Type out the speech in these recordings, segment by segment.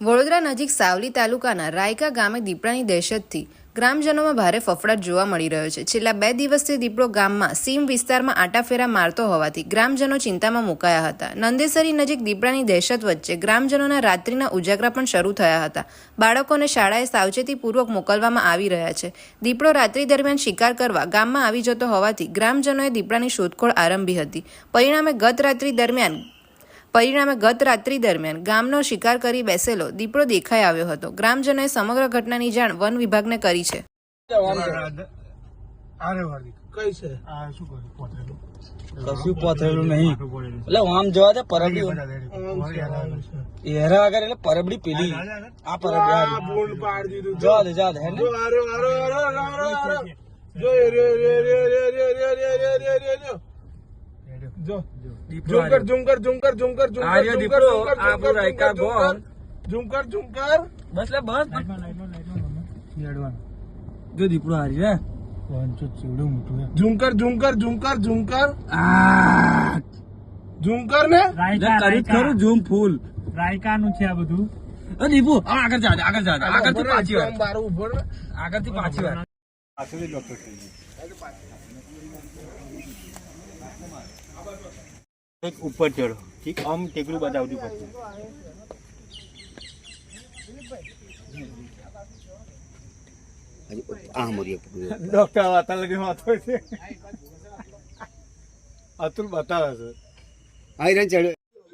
વડોદરા નજીક સાવલી તાલુકાના રાયકા ગામે દીપડાની દહેશતથી ગ્રામજનોમાં ભારે ફફડાટ જોવા મળી રહ્યો છે. છેલ્લા બે દિવસથી દીપડો ગામમાં સીમ વિસ્તારમાં આટાફેરા મારતો હોવાથી ગ્રામજનો ચિંતામાં મુકાયા હતા. નંદેસરી નજીક દીપડાની દહેશત વચ્ચે ગ્રામજનોના રાત્રિના ઉજાગરા પણ શરૂ થયા હતા. બાળકોને શાળાએ સાવચેતીપૂર્વક મોકલવામાં આવી રહ્યા છે. દીપડો રાત્રિ દરમિયાન શિકાર કરવા ગામમાં આવી જતો હોવાથી ગ્રામજનોએ દીપડાની શોધખોળ આરંભી હતી. પરિણામે ગત રાત્રિ દરમિયાન પરિણામે ગત રાત્રિ દરમિયાન ગામનો શિકાર કરી બેસેલો દીપડો દેખાઈ આવ્યો હતો ગ્રામજનોએ સમગ્ર ઘટનાની જાણ વન વિભાગને કરી છે કશું પોથેલું નહીં એટલે આમ જોવા છે પરબડી હેરા વગર એટલે પરબડી પેલી જો. ઝુમકર ઝુમકર ઝુમકર ઝુમકર ઝુમકર આર્ય ઝુમકર ઝુમકર રાયકા ઝુમકર ઝુમકર ઝુમકર બસ લે બસ. જો દીપડો હારી રે ચેવડું મોટું હે. ઝુમકર ઝુમકર ઝુમકર ઝુમકર. આ ઝુમકર ને? કરી ખરું ઝૂમ ફૂલ. રાયકાનું છે આ બધું. દીપુ આગળ જા આગળ જા આગળથી પાછી વાર આગળ. આગળથી પાછી વાર એક ઉપર ચડો ઠીક? આમ ટેકરું બતાવજો પછી ડોક્ટર વાતા લગી વાતો છે. અતુલ બતાવે છે.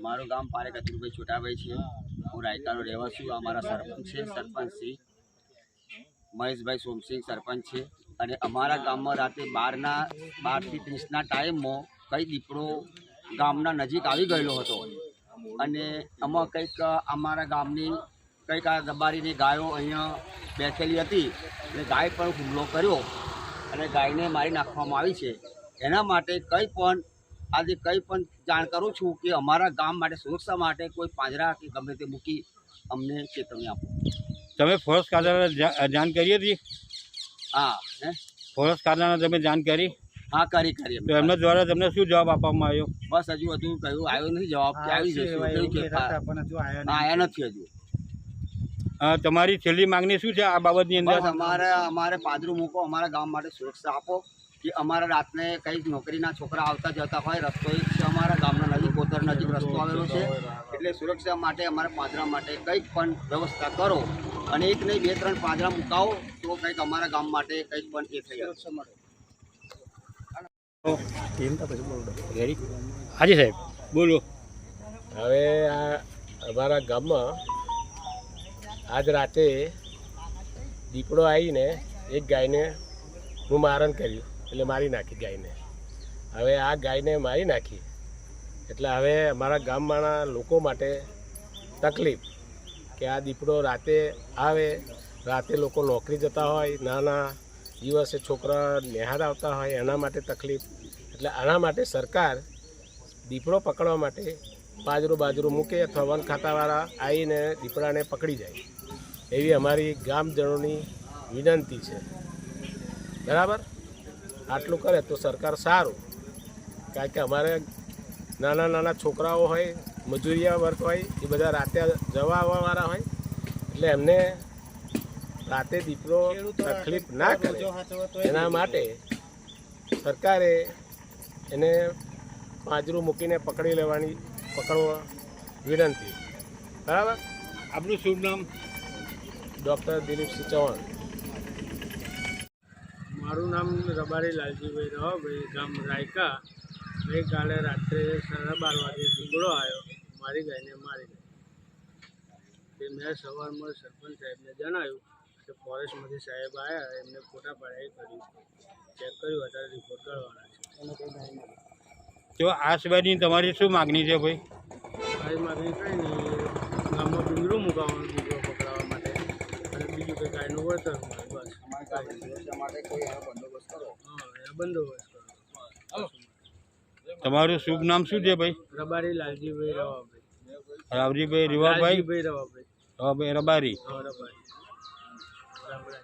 મારું ગામ પારેખ અતુલભાઈ છોટાભાઈ છે. હું રાયકાનો રહેવા છું અમારા સરપંચ છે સરપંચ શ્રી મહેશભાઈ સોમસિંહ સરપંચ છે. અને અમારા ગામમાં રાતે બારના, બારથી ત્રીસના ટાઈમમાં કઈ દીપડો ગામના નજીક આવી ગયેલો હતો. અને આમાં કંઈક અમારા ગામની કંઈક આ દબારીની ગાયો અહીંયા બેઠેલી હતી અને ગાય પર હુમલો કર્યો અને ગાયને મારી નાખવામાં આવી છે. એના માટે કંઈ પણ, આજે કંઈ પણ જાણ કરું છું કે અમારા ગામ માટે, સુરક્ષા માટે કોઈ પાંજરા કે ગમે તે મૂકી અમને ચેતવણી આપો. તમે ફોરેસ્ટ કાર્યાલય જાણ કરી હતી? હા હે? ફોરેસ્ટ ખાતાને તમે જાણ કરી? હા કરી કરી તો એમના દ્વારા તમને શું જવાબ આપવામાં આવ્યો? બસ હજુ હજુ કહ્યું આવ્યો નથી જવાબ કે આવી જશે આયા નથી હજુ. તમારી છેલ્લી માંગણી શું છે આ બાબતની અંદર? અમારે અમારે પાદરું મૂકો અમારા ગામ માટે સુરક્ષા આપો કે અમારા રાતને કંઈક નોકરીના છોકરા આવતા જતા હોય રસ્તો એક છે અમારા ગામના નજીક કોતર નજીક રસ્તો આવેલો છે. એટલે સુરક્ષા માટે અમારા પાદરા માટે કંઈક પણ વ્યવસ્થા કરો. અને એક નહીં બે ત્રણ પાંજરા મુકાવો તો કંઈક અમારા ગામ માટે કંઈક પણ એ થઈ જશે હાજી સાહેબ. બોલો. હવે આ અમારા ગામમાં આજ રાતે દીપડો આવીને એક ગાયને હું મારણ કર્યું એટલે મારી નાખી ગાયને. હવે આ ગાયને મારી નાખી. એટલે હવે અમારા ગામમાંના લોકો માટે તકલીફ. કે આ દીપડો રાતે આવે, રાતે લોકો નોકરી જતા હોય, નાના દિવસે છોકરા નિહાર આવતા હોય, એના માટે તકલીફ. એટલે આના માટે સરકાર દીપડો પકડવા માટે બાજરો બાજરો મૂકે, અથવા વન ખાતાવાળા આવીને દીપડાને પકડી જાય. એવી અમારી ગામજનોની વિનંતી છે. બરાબર? આટલું કરે તો સરકાર સારું. કારણ કે અમારે નાના નાના છોકરાઓ હોય મજૂરિયા વર્ગ હોય એ બધા રાતે જવા આવવાવાળા હોય એટલે એમને રાતે દીપડો તકલીફ ના કરે. એના માટે સરકારે એને પાંજરું મૂકીને પકડી લેવાની પકડવા વિનંતી. બરાબર? આપણું શુભ નામ? ડૉક્ટર દિલીપસિંહ ચૌહાણ. મારું નામ રબારી લાલજીભાઈ રવાભાઈ ગામ રાયકા. ગઈકાલે રાત્રે સાડા બાર વાગે દીપડો આવ્યો. મારી ગાયને મારી ગઈ. તે મેં સવારમાં સરપંચ સાહેબને જણાવ્યું કે ફોરેસ્ટમાંથી સાહેબ આવ્યા એમને ફોટા પડાઈ કર્યું. ચેક કર્યું અત્યારે રિપોર્ટ કરવાના છે. તો આ સિવાયની તમારી શું માગણી છે ભાઈ? મારી માગણી કંઈ નહીં ગામમાં પિંજરું મુકાવવાનું દીપડો પકડાવવા માટે અને બીજું કંઈ ગાયનું વળતર બસ. માટે કોઈ બંદોબસ્ત કરો. હા બંદોબસ્ત કરો. તમારું શુભ નામ શું છે ભાઈ? રબારી લાલજીભાઈ રવાભાઈ રાવજીભાઈ રીવાભાઈ? રવાભાઈ. રબારી?